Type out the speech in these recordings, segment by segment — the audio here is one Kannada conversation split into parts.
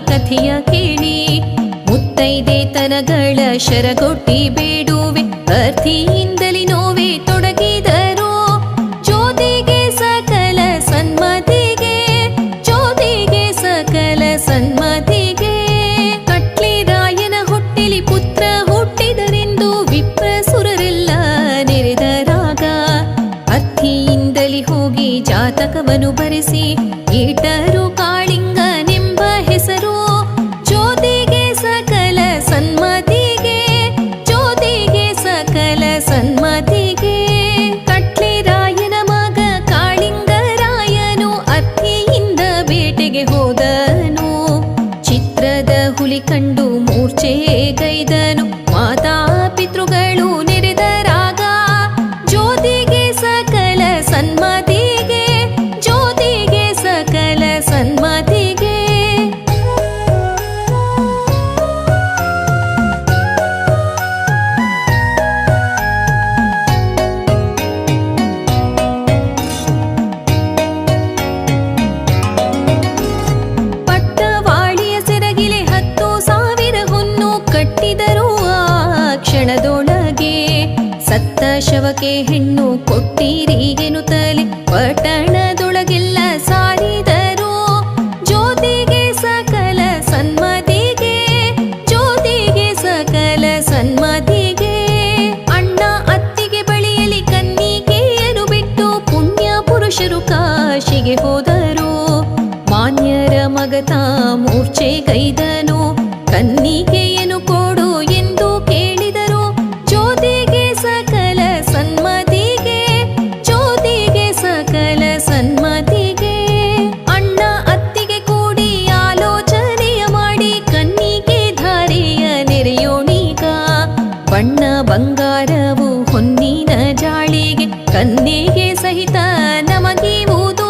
ಕಥೆಯ ಕೇಳಿ. ಮುತ್ತೈದೆ ತನಗಳ ಶರಗೊಟ್ಟಿ ಬೇಡುವೆ. ಅರ್ಥಿಯಿಂದಲೇ ನೋವೆ ತೊಡಗಿದರು. ಜ್ಯೋತಿಗೆ ಸಕಲ ಸನ್ಮತಿಗೆ. ಜ್ಯೋತಿಗೆ ಸಕಲ ಸನ್ಮತಿಗೆ. ಕಟ್ಲಿ ರಾಯನ ಹೊಟ್ಟೆಲಿ ಪುತ್ರ ಹುಟ್ಟಿದರೆಂದು ವಿಪ್ರಸುರರೆಲ್ಲ ನೆರೆದರಾಗ ಅರ್ಥಿಯಿಂದಲೇ ಹೋಗಿ ಜಾತಕವನ್ನು ಬರೆಸಿ ಇಟ್ಟರು ಕಂಡು ಮೂರ್ಛೆ ಗೈದನು ಮಾತಾ ಹೊನ್ನು ಕಟ್ಟಿದರು ಆ ಕ್ಷಣದೊಳಗೆ ಸತ್ತ ಶವಕ್ಕೆ ಹೆಣ್ಣು ಕೊಟ್ಟಿರಿ ಎನ್ನುತ್ತಲೇ ಪಟ್ಟಣದೊಳಗೆಲ್ಲ ಸಾರಿದರು ಜ್ಯೋತಿಗೆ ಸಕಲ ಸನ್ಮತಿಗೆ, ಜ್ಯೋತಿಗೆ ಸಕಲ ಸನ್ಮತಿಗೆ. ಅಣ್ಣ ಅತ್ತಿಗೆ ಬಳಿಯಲಿ ಕನ್ನಿಗೆಯನ್ನು ಬಿಟ್ಟು ಪುಣ್ಯ ಪುರುಷರು ಕಾಶಿಗೆ ಹೋದರು. ಮಾನ್ಯರ ಮಗತ ಮೂರ್ಛೆ ಕೈದನು ಕನ್ನಿಗೆಯನ್ನು ಬಣ್ಣ ಬಂಗಾರವು ಹೊನ್ನಿನ ಜಾಳಿಗೆ ಕನ್ನಿಗೆ ಸಹಿತ ನಮಗಿವುದು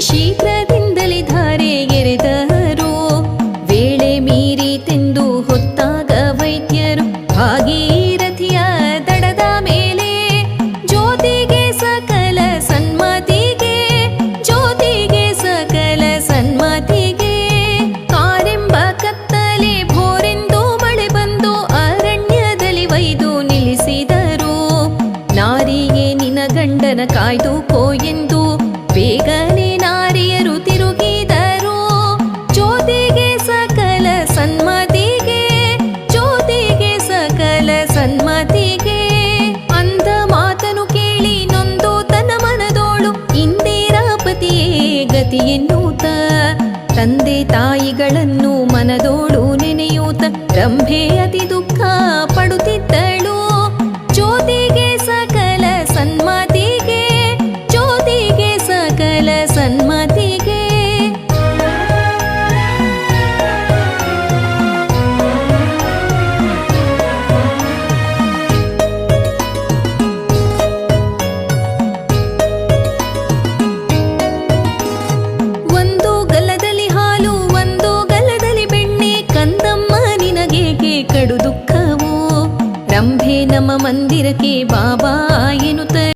ಶೀಘ್ರದಿಂದಲೇ ಧಾರೆ ಎರೆದರು ವೇಳೆ ಮೀರಿ ತೆಂದು ಹೊತ್ತಾಗ ವೈದ್ಯರು ಭಾಗೀರಥಿಯ ತಂದೆ ತಾಯಿಗಳನ್ನು ಮನದೋಳು ನೆನೆಯೂತ ರಂಭೆ ಅತಿ ಕಡು ದುಃಖವು ರಂಭೆ ನಮ್ಮ ಮಂದಿರಕ್ಕೆ ಬಾಬಾ ಎನ್ನುತ್ತ